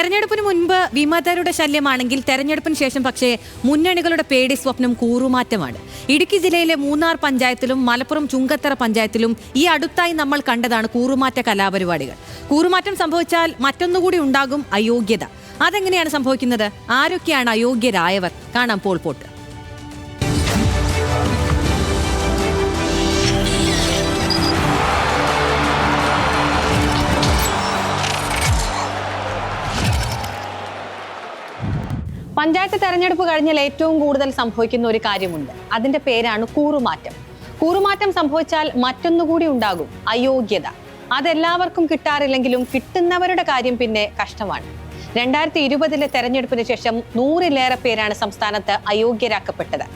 തെരഞ്ഞെടുപ്പിന് മുൻപ് വിമതരുടെ ശല്യമാണെങ്കിൽ തെരഞ്ഞെടുപ്പിന് ശേഷം പക്ഷേ മുന്നണികളുടെ പേടി സ്വപ്നം കൂറുമാറ്റമാണ്. ഇടുക്കി ജില്ലയിലെ മൂന്നാർ പഞ്ചായത്തിലും മലപ്പുറം ചുങ്കത്തറ പഞ്ചായത്തിലും ഈ അടുത്തായി നമ്മൾ കണ്ടതാണ് കൂറുമാറ്റ കലാപരിപാടികൾ. കൂറുമാറ്റം സംഭവിച്ചാൽ മറ്റൊന്നുകൂടി ഉണ്ടാകും അയോഗ്യത. അതെങ്ങനെയാണ് സംഭവിക്കുന്നത്? ആരൊക്കെയാണ് അയോഗ്യരായവർ? കാണാം പോൾ പോട്ട്. പഞ്ചായത്ത് തെരഞ്ഞെടുപ്പ് കഴിഞ്ഞാൽ ഏറ്റവും കൂടുതൽ സംഭവിക്കുന്ന ഒരു കാര്യമുണ്ട്. അതിന്റെ പേരാണ് കൂറുമാറ്റം. കൂറുമാറ്റം സംഭവിച്ചാൽ മറ്റൊന്നുകൂടി ഉണ്ടാകും. അയോഗ്യത. അതെല്ലാവർക്കും കിട്ടാറില്ലെങ്കിലും കിട്ടുന്നവരുടെ കാര്യം പിന്നെ കഷ്ടമാണ്. രണ്ടായിരത്തി ഇരുപതിലെ തെരഞ്ഞെടുപ്പിന് ശേഷം നൂറിലേറെ പേരാണ് സംസ്ഥാനത്ത് അയോഗ്യരാക്കപ്പെട്ടത്.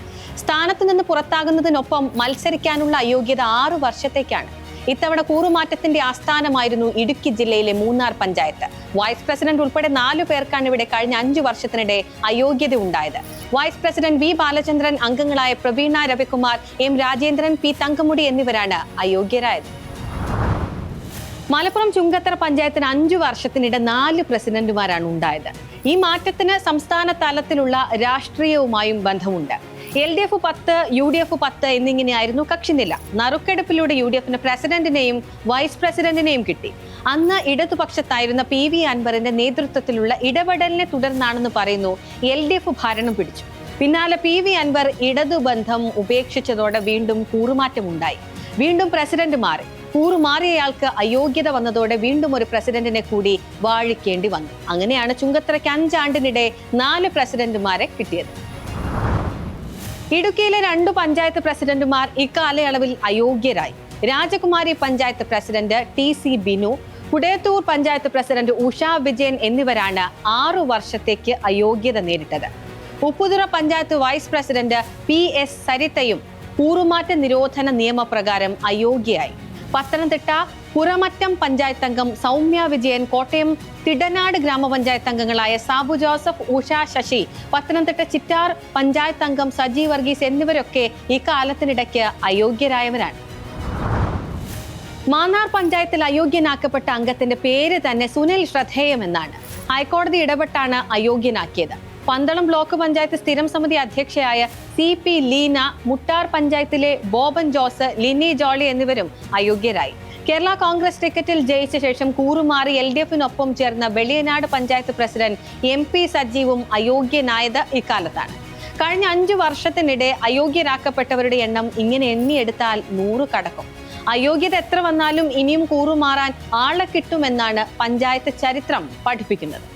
സ്ഥാനത്ത് നിന്ന് പുറത്താകുന്നതിനൊപ്പം മത്സരിക്കാനുള്ള അയോഗ്യത ആറു വർഷത്തേക്കാണ്. ഇത്തവണ കൂറുമാറ്റത്തിന്റെ ആസ്ഥാനമായിരുന്നു ഇടുക്കി ജില്ലയിലെ മൂന്നാർ പഞ്ചായത്ത്. വൈസ് പ്രസിഡന്റ് ഉൾപ്പെടെ നാലു പേർക്കാണ് ഇവിടെ കഴിഞ്ഞ അഞ്ചു വർഷത്തിനിടെ അയോഗ്യത ഉണ്ടായത്. വൈസ് പ്രസിഡന്റ് വി ബാലചന്ദ്രൻ അംഗങ്ങളായ പ്രവീണ രവികുമാർ എം രാജേന്ദ്രൻ പി തങ്കമുടി എന്നിവരാണ് അയോഗ്യരായത്. മലപ്പുറം ചുങ്കത്തറ പഞ്ചായത്തിന് അഞ്ചു വർഷത്തിനിടെ നാല് പ്രസിഡന്റുമാരാണ് ഉണ്ടായത്. ഈ മാറ്റത്തിന് സംസ്ഥാന തലത്തിലുള്ള രാഷ്ട്രീയവുമായും ബന്ധമുണ്ട്. എൽ ഡി എഫ് പത്ത് യു ഡി എഫ് പത്ത് എന്നിങ്ങനെയായിരുന്നു കക്ഷിനില. നറുക്കെടുപ്പിലൂടെ യു ഡി എഫിന് പ്രസിഡന്റിനെയും വൈസ് പ്രസിഡന്റിനെയും കിട്ടി. അന്ന് ഇടതുപക്ഷത്തായിരുന്ന പി വി അൻവറിന്റെ നേതൃത്വത്തിലുള്ള ഇടപെടലിനെ തുടർന്നാണെന്ന് പറയുന്നു എൽ ഡി എഫ് ഭരണം പിടിച്ചു. പിന്നാലെ പി വി അൻവർ ഇടതുബന്ധം ഉപേക്ഷിച്ചതോടെ വീണ്ടും കൂറുമാറ്റമുണ്ടായി. വീണ്ടും പ്രസിഡന്റ് മാറി. കൂറുമാറിയയാൾക്ക് അയോഗ്യത വന്നതോടെ വീണ്ടും ഒരു പ്രസിഡന്റിനെ കൂടി വാഴിക്കേണ്ടി വന്നു. അങ്ങനെയാണ് ചുങ്കത്തറയ്ക്ക് അഞ്ചാണ്ടിനിടെ നാല് പ്രസിഡന്റുമാരെ കിട്ടിയത്. ഇടുക്കിയിലെ രണ്ടു പഞ്ചായത്ത് പ്രസിഡന്റുമാർ ഇക്കാലയളവിൽ അയോഗ്യരായി. Rajakumari panchayat president T C Binu Kudayathoor panchayat president Usha Vijayan എന്നിവരാണ് ആറു വർഷത്തേക്ക് അയോഗ്യത നേരിട്ടത്. Upputhara panchayat vice president P S സരിതയും കൂറുമാറ്റ നിരോധന നിയമപ്രകാരം അയോഗ്യയായി. പത്തനംതിട്ട പുറമറ്റം പഞ്ചായത്ത് അംഗം സൗമ്യ വിജയൻ കോട്ടയം തിടനാട് ഗ്രാമപഞ്ചായത്ത് അംഗങ്ങളായ സാബു ജോസഫ് ഉഷ ശശി പത്തനംതിട്ട ചിറ്റാർ പഞ്ചായത്ത് അംഗം സജി വർഗീസ് എന്നിവരൊക്കെ ഇക്കാലത്തിനിടയ്ക്ക് അയോഗ്യരായവരാണ്. മാന്നാർ പഞ്ചായത്തിൽ അയോഗ്യനാക്കപ്പെട്ട അംഗത്തിന്റെ പേര് തന്നെ സുനിൽ ശ്രദ്ധേയമെന്നാണ് ഹൈക്കോടതി ഇടപെട്ടാണ് അയോഗ്യനാക്കിയത്. പന്തളം ബ്ലോക്ക് പഞ്ചായത്ത് സ്ഥിരം സമിതി അധ്യക്ഷയായ സി പി ലീന മുട്ടാർ പഞ്ചായത്തിലെ ബോബൻ ജോസ് ലിനി ജോളി എന്നിവരും അയോഗ്യരായി. കേരള കോൺഗ്രസ് ടിക്കറ്റിൽ ജയിച്ച ശേഷം കൂറുമാറി എൽ ഡി എഫിനൊപ്പം ചേർന്ന Veliyanad panchayat president M P സജീവും അയോഗ്യനായത് ഇക്കാലത്താണ്. കഴിഞ്ഞ അഞ്ചു വർഷത്തിനിടെ അയോഗ്യരാക്കപ്പെട്ടവരുടെ എണ്ണം ഇങ്ങനെ എണ്ണിയെടുത്താൽ നൂറ് കടക്കും. അയോഗ്യത എത്ര വന്നാലും ഇനിയും കൂറുമാറാൻ ആളെ കിട്ടുമെന്നാണ് പഞ്ചായത്ത് ചരിത്രം പഠിപ്പിക്കുന്നത്.